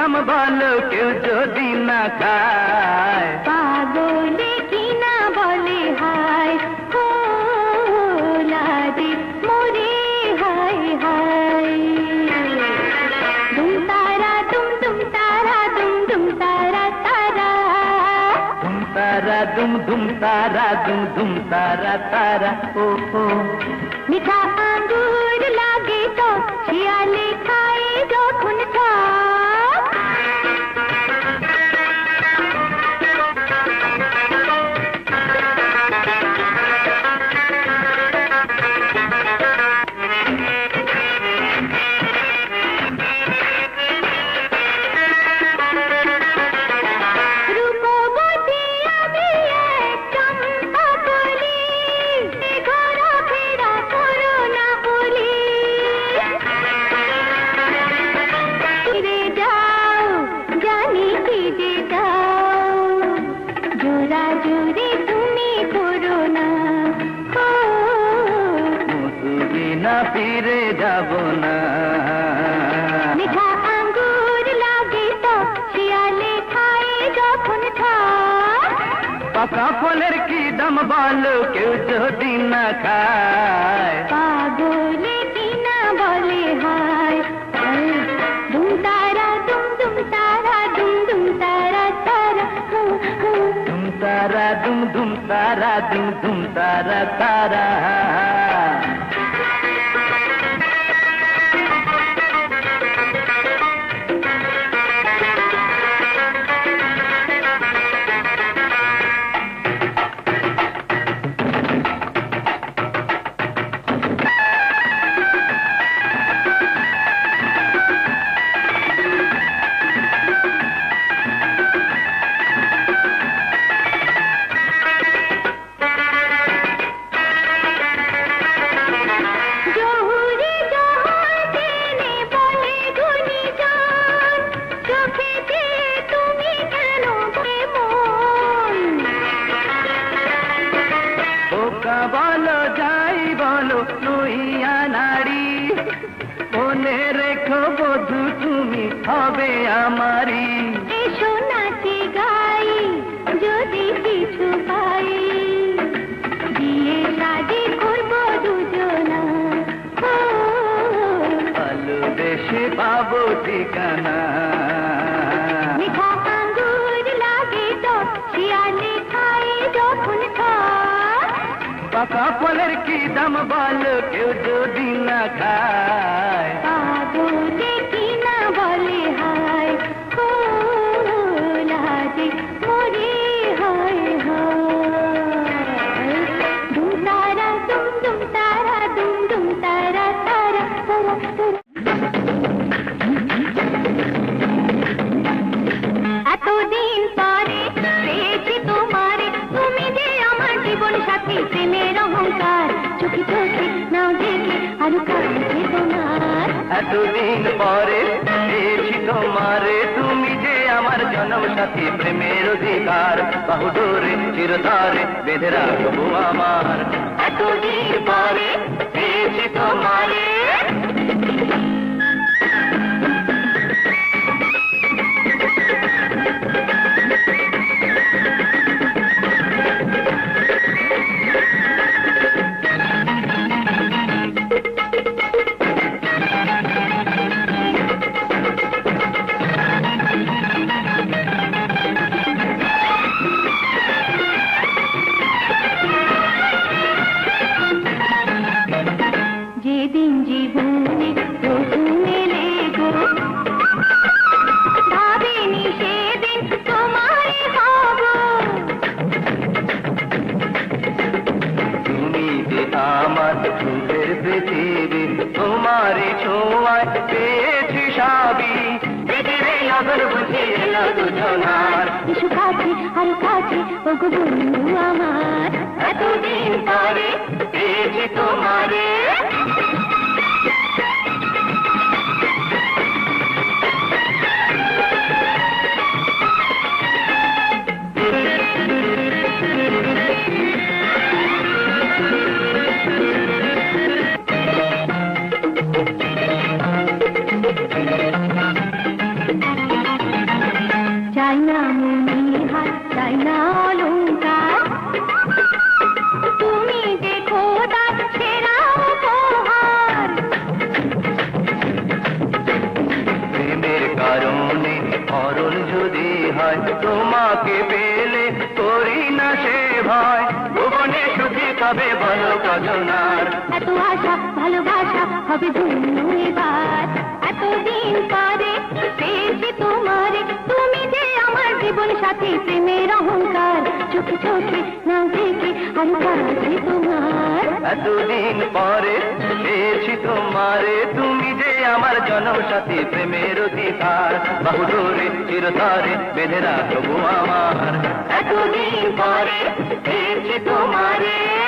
দাম বলো কেউ যদি না খায় পাগলে কিনা বলে হায় ও লাজে মোরে হায় হায় দুম তারা দুম দুম তারা দুম দুম তারা তারা ধুম তারা দুম ধুম তারা দুম ধুম তারা তারা ও ও মিঠা আঙ্গুর লাগে তো শিয়ালে খায় মধুবিনা ফিরে যাব না মিঠা আঙ্গুর লাগে তো শিয়ালে খায় যখন পাকা ফলের কি দাম বলো কেউ যদি না খায় পাগলে কিনা বলে হায়। দুম তারা দুম দুম তারা দুম দুম তারা তারা। ধুম তারা দুম ধুম তারা দুম ধুম তারা তারা ফলের কি দাম বলো? কেউ যদি না খায়। অহংকার চোখে চোখে নাও দেখে আর কাছে তোমার এতদিন পরে পেয়েছি তোমারে তুমি যে আমার জন্ম সাথী প্রেমের অধিকার বাহুডোরে চিরতরে বেঁধে রাখব আমার। এতদিন পরে পেয়েছি তোমারে কাছে বন্ধু আমার এতদিন পরে তোমারে। তোমাকে পেলে তোরই না সে ভয়। ভুবনে সুখে পাবে ভালো কজনার এত আশা ভালোবাসা হবে ধন্যবাদ। এতদিন পরে তুমি যে আমার জীবন সাথী প্রেমের অহংকার। চোখে চোখে না দেখে আমি কাছে তোমার। এতদিন পরে পেয়েছি তোমার তুমি যে আমার জনম প্রেমের অধিকার। বাহু ধরে চিরধারে বেঁধে রাখব আমার। এতদিন পরে তোমারে।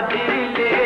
दिले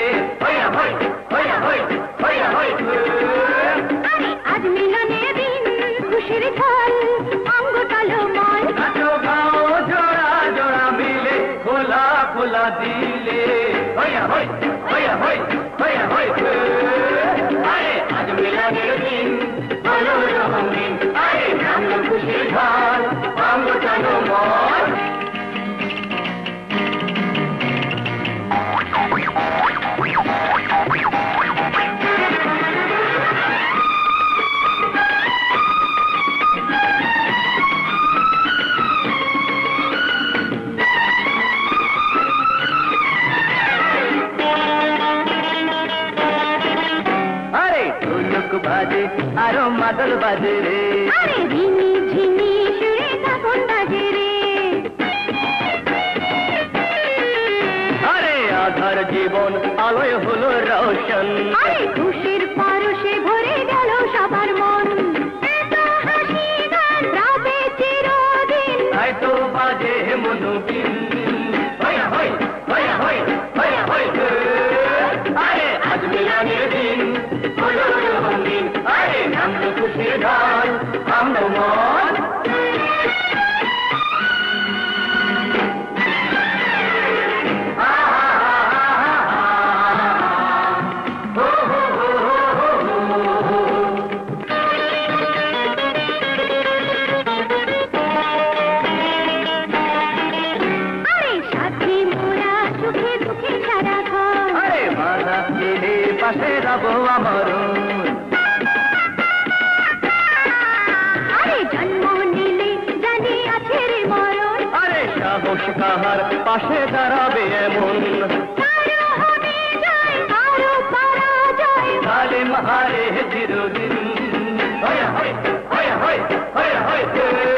যাব আমরণ আরে জন্ম নিলে জানি আছে রে মরণ। আরে সাহস কাহার পাশে দাঁড়াবে এমন। আরে চিরদিন হয় হয় হয় হয় হয় হয়।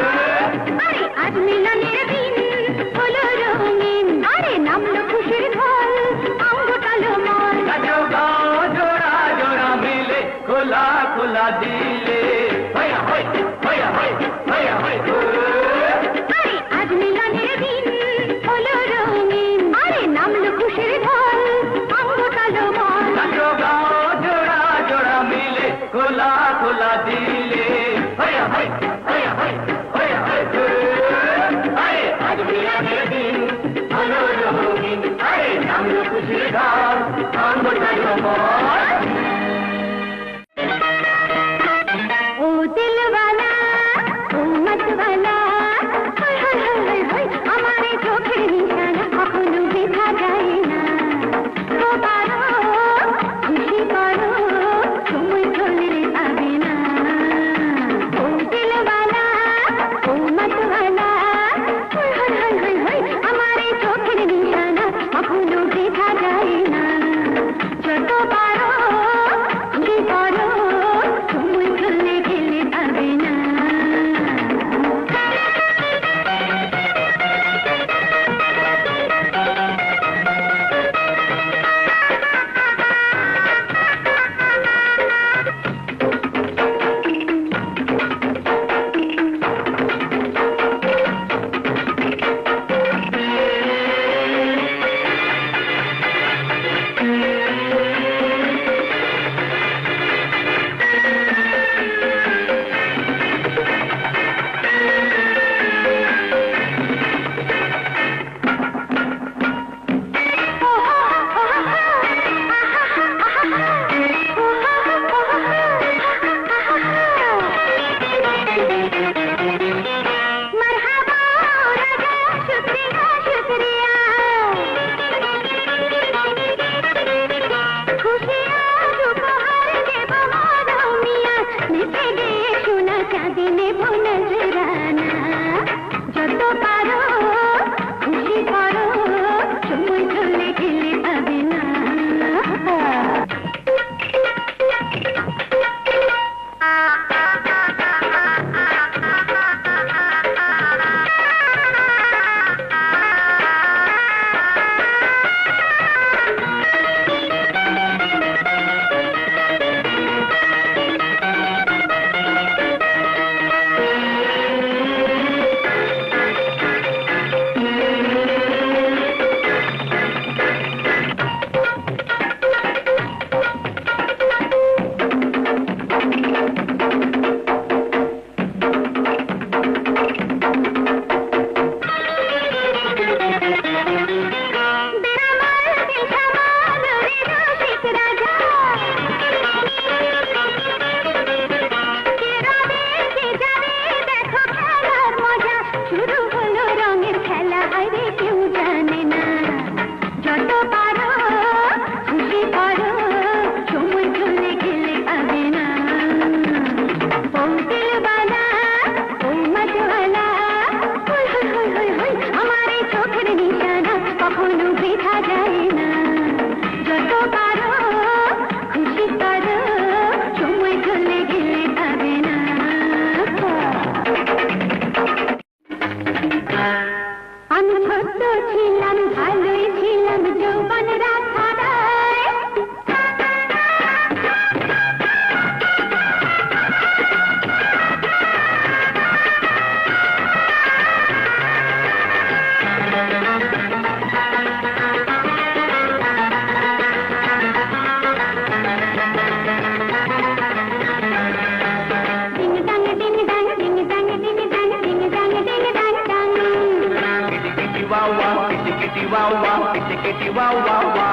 वावा किटी किटी वावा किटी किटी वावा वावा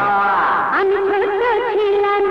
আমি ছোট ছিলাম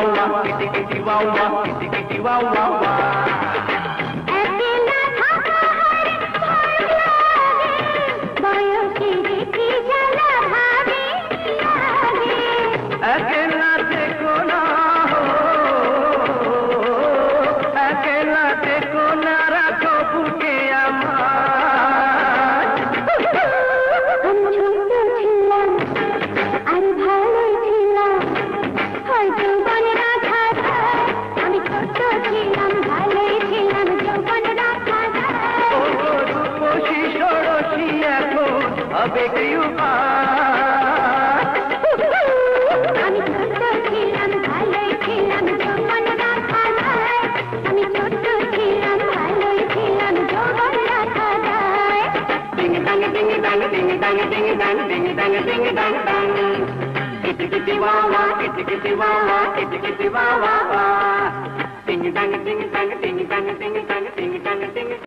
chihuahua, chihuahua, chihuahua. ding dang ding dang ding dang ding dang ding dang